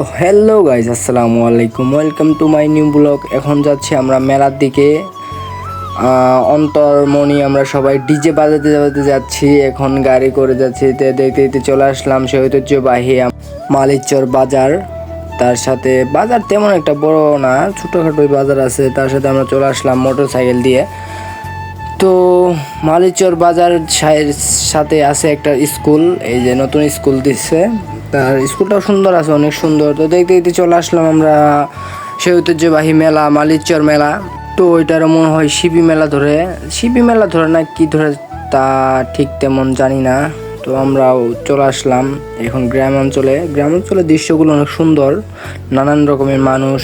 তো hello guys আসসালামু আলাইকুম। Welcome to my new blog এখন যাচ্ছি আমরা মেলার দিকে। অন্তর্মণি আমরা সবাই ডিজে বাজাতে বাজাতে যাচ্ছি। এখন গাড়ি করে যাচ্ছি। দেখতে দেখতে চলে আসলাম সে ঐতিহ্যবাহী মালিকচর বাজার। তার সাথে বাজার তেমন একটা বড় না ছোটোখাটোই বাজার আছে। তার সাথে আমরা চলে আসলাম মোটর সাইকেল দিয়ে। তো মালিচর বাজার সাথে আছে একটা স্কুল। এই যে নতুন স্কুল দিচ্ছে তার স্কুলটাও সুন্দর আছে, অনেক সুন্দর। তো দেখতে দেখতে চলে আসলাম আমরা সেই ঐতিহ্যবাহী মেলা মালিচর মেলা। তো ওইটার মনে হয় শিবি মেলা ধরে। শিবি মেলা ধরে না, কি ধরে তা ঠিক তেমন জানি না। তো আমরাও চলে আসলাম এখন গ্রাম অঞ্চলে। গ্রাম অঞ্চলের দৃশ্যগুলো অনেক সুন্দর। নানান রকমের মানুষ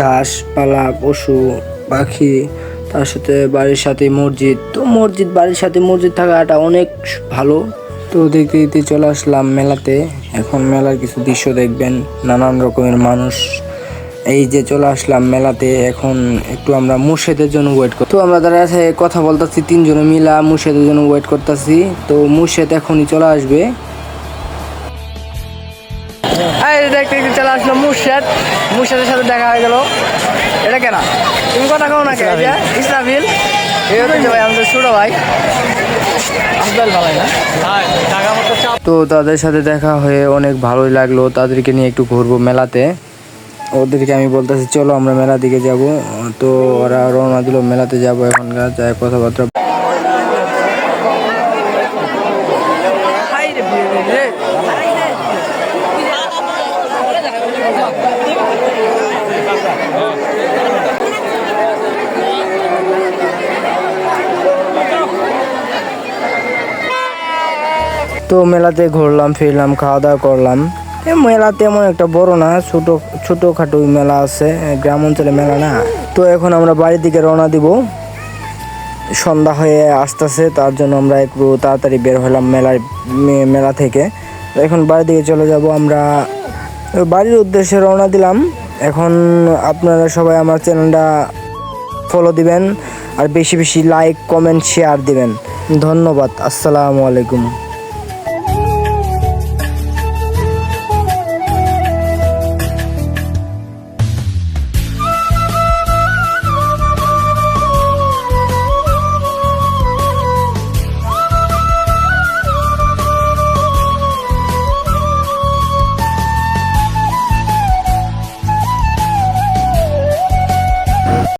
ঘাসপালা পশু, পাখি, তার সাথে বাড়ির সাথে মসজিদ। তো মসজিদ, বাড়ির সাথে মসজিদ থাকাটা অনেক ভালো। তো দেখতে দেখতে চলে আসলাম মেলাতে। এখন মেলার কিছু দৃশ্য দেখবেন, নানান রকমের মানুষ। এই যে চলে আসলাম মেলাতে, এখন একটু আমরা মুর্শেদের জন্য ওয়েট করি তো আমরা তার সাথে কথা বলতেছি, তিনজনে মিলা মুর্শেদের জন্য ওয়েট করতেছি। তো মুর্শেদ এখনই চলে আসবে। মুর্শেদ। সাথে দেখা হয়ে গেল। এটা কেনা? তুমি কথা না ভাই। তো তাদের সাথে দেখা হয়ে অনেক ভালোই লাগল। তাদেরকে নিয়ে একটু ঘুরবো মেলাতে। ওদেরকে আমি বলতেছি চলো আমরা মেলা দিকে যাব। তো ওরা রওনা দিল মেলাতে যাব এখন যায় কথাবার্তা। তো মেলাতে ঘুরলাম, ফিরলাম খাওয়া দাওয়া করলাম মেলা তেমন একটা বড় না, ছোট, ছোটোখাটো মেলা আছে গ্রাম অঞ্চলে মেলা না। তো এখন আমরা বাড়ির দিকে রওনা দিব। সন্ধ্যা হয়ে আসতেছে, তার জন্য আমরা একটু তাড়াতাড়ি বের হলাম মেলার মেলা থেকে। এখন বাড়ির দিকে চলে যাব আমরা। বাড়ির উদ্দেশ্যে রওনা দিলাম। এখন আপনারা সবাই আমার চ্যানেলটা ফলো দিবেন, আর বেশি বেশি লাইক কমেন্ট শেয়ার দিবেন। ধন্যবাদ, আসসালামু আলাইকুম।